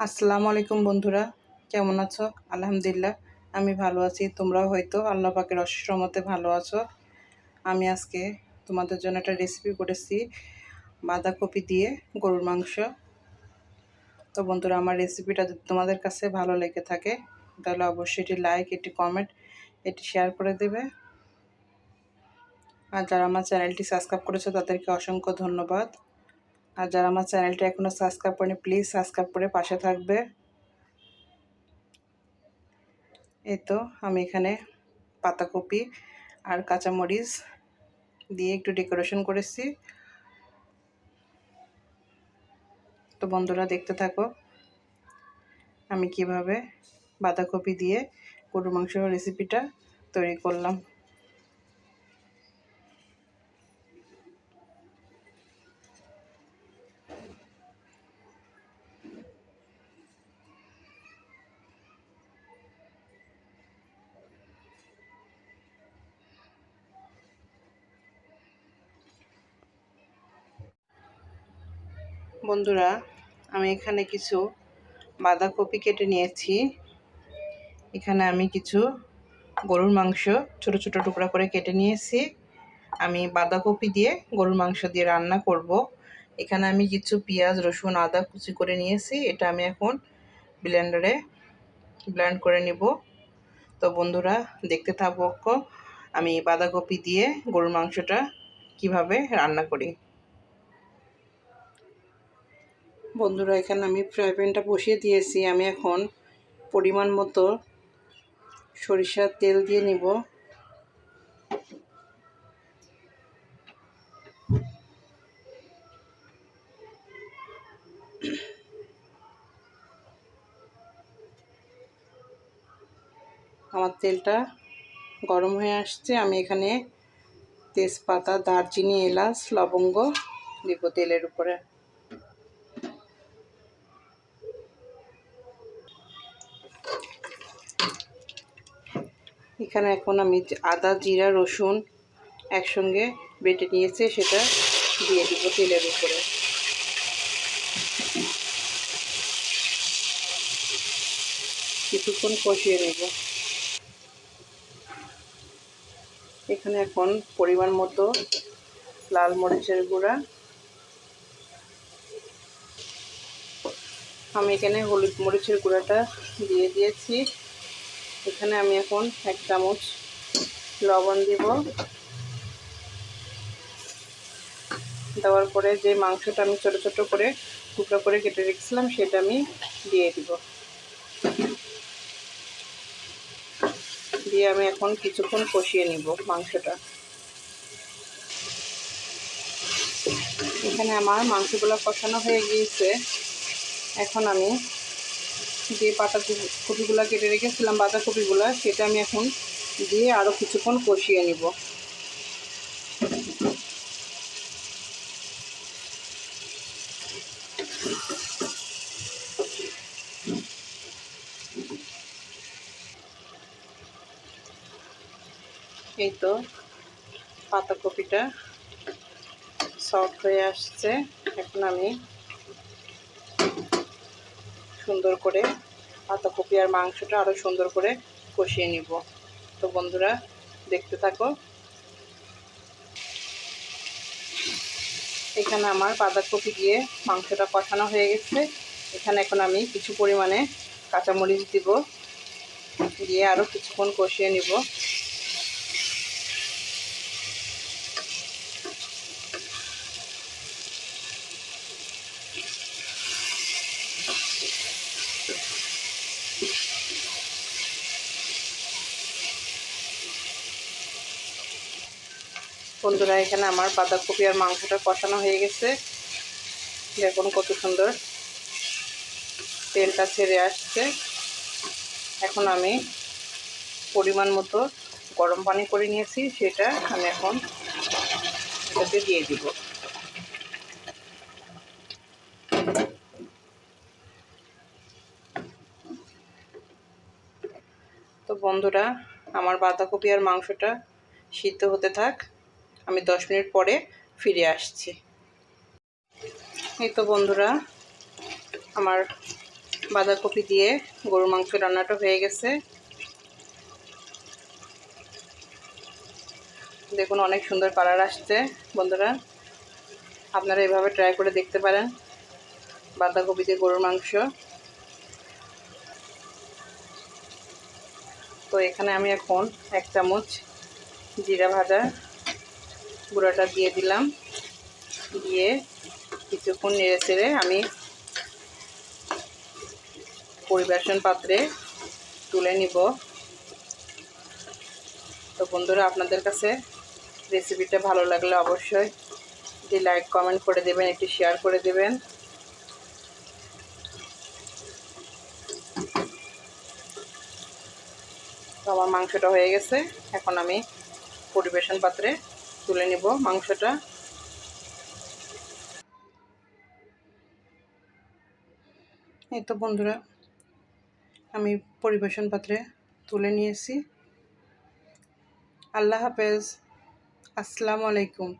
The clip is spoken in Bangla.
আসসালামু আলাইকুম বন্ধুরা, কেমন আছো? আলহামদুলিল্লাহ, আমি ভালো আছি। তোমরাও হয়তো আল্লাহ পাকের রহমতে ভালো আছো। আমি আজকে তোমাদের জন্য একটা রেসিপি করেছি, বাঁধাকপি দিয়ে গরুর মাংস। তো বন্ধুরা, আমার রেসিপিটা যদি তোমাদের কাছে ভালো লেগে থাকে, তাহলে অবশ্যই এটি লাইক এটি কমেন্ট এটি শেয়ার করে দেবে। আর যারা আমার চ্যানেলটি সাবস্ক্রাইব করেছ, তাদেরকে অসংখ্য ধন্যবাদ। আর যারা আমার চ্যানেলটা এখনও সাবস্ক্রাইব করেনি প্লিজ সাবস্ক্রাইব করে পাশে থাকবে। এই তো, আমি এখানে পাতাকপি আর কাঁচামরিচ দিয়ে একটু ডেকোরেশন করেছি। তো বন্ধুরা, দেখতে থাকো। আমি কীভাবে বাঁধাকপি দিয়ে গরু মাংস রেসিপিটা তৈরি করলাম। বন্ধুরা, আমি এখানে কিছু বাঁধাকপি কেটে নিয়েছি। এখানে আমি কিছু গরুর মাংস ছোট ছোট টুকরা করে কেটে নিয়েছি। আমি বাঁধাকপি দিয়ে গরুর মাংস দিয়ে রান্না করব। এখানে আমি কিছু পেঁয়াজ, রসুন, আদা কুচি করে নিয়েছি। এটা আমি এখন ব্লেন্ডারে ব্লেন্ড করে নিব। তো বন্ধুরা, দেখতে থাকব আমি বাঁধাকপি দিয়ে গরুর মাংসটা কীভাবে রান্না করি। বন্ধুরা, এখানে আমি ফ্রাই প্যানটা বসিয়ে দিয়েছি। আমি এখন পরিমাণ মতো সরিষার তেল দিয়ে নিব। আমার তেলটা গরম হয়ে আসছে। আমি এখানে তেজপাতা, দারচিনি, এলাচ, লবঙ্গ দিব তেলের উপরে। এখানে এখন আমি আদা, জিরা, রসুন একসঙ্গে বেটে নিয়েছে, সেটা দিয়ে দিব তেলের উপরে। কিছুক্ষণ কষিয়ে নেব। এখানে এখন পরিমাণ মতো লাল মরিচের গুঁড়া। আমি এখানে হলুদ মরিচের গুঁড়াটা দিয়ে দিয়েছি। এখানে আমি এখন এক চামচ লবণ দিব। দেওয়ার পরে যে মাংসটা আমি ছোট ছোট করে টুকরো করে কেটে রেখেছিলাম, সেটা আমি দিয়ে দিব। দিয়ে আমি এখন কিছুক্ষণ কষিয়ে নিব মাংসটা। এখানে আমার মাংসগুলো কষানো হয়ে গিয়েছে। এখন আমি যে পাতা কপিগুলো কেটে রেখেছিলাম বাঁধাকপিগুলো সেটা আমি এখন দিয়ে আরও কিছুক্ষণ কষিয়ে নিব। এই তো পাতাকপিটা সফট হয়ে আসছে। এখন আমি সুন্দর করে পাতাকপি আর মাংসটা আরও সুন্দর করে কষিয়ে নিব। তো বন্ধুরা, দেখতে থাকো। এখানে আমার বাঁধাকপি দিয়ে মাংসটা কষানো হয়ে গেছে। এখানে এখন আমি কিছু পরিমাণে কাঁচামরিচ দিব। দিয়ে আরও কিছুক্ষণ কষিয়ে নিব। বন্ধুরা, এখানে আমার বাঁধাকপি আর মাংসটা কষানো হয়ে গেছে। দেখুন কত সুন্দর তেলটা ছেড়ে আসছে। এখন আমি পরিমাণ মতো গরম পানি করে নিয়েছি, সেটা আমি এখন এটাতে দিয়ে দিব। তো বন্ধুরা, আমার বাঁধাকপি আর মাংসটা সিদ্ধ হতে থাক। আমি দশ মিনিট পরে ফিরে আসছি। এই তো বন্ধুরা, আমার বাঁধাকপি দিয়ে গরুর মাংস রান্নাটা হয়ে গেছে। দেখুন, অনেক সুন্দর কালার আসছে। বন্ধুরা, আপনারা এভাবে ট্রাই করে দেখতে পারেন বাঁধাকপি দিয়ে গরুর মাংস। তো এখানে আমি এখন এক চামচ জিরা ভাজা গুঁড়াটা দিয়ে দিলাম। দিয়ে কিছুক্ষণ নেড়ে চেড়ে আমি পরিবেশন পাত্রে তুলে নিব। তো বন্ধুরা, আপনাদের কাছে রেসিপিটা ভালো লাগলে অবশ্যই একটি লাইক কমেন্ট করে দেবেন, একটি শেয়ার করে দেবেন। তো আমার মাংসটা হয়ে গেছে। এখন আমি পরিবেশন পাত্রে তুলে নেব মাংসটা। এই তো বন্ধুরা, আমি পরিবেশন পাত্রে তুলে নিয়েছি। আল্লাহ হাফেজ। আসসালামু আলাইকুম।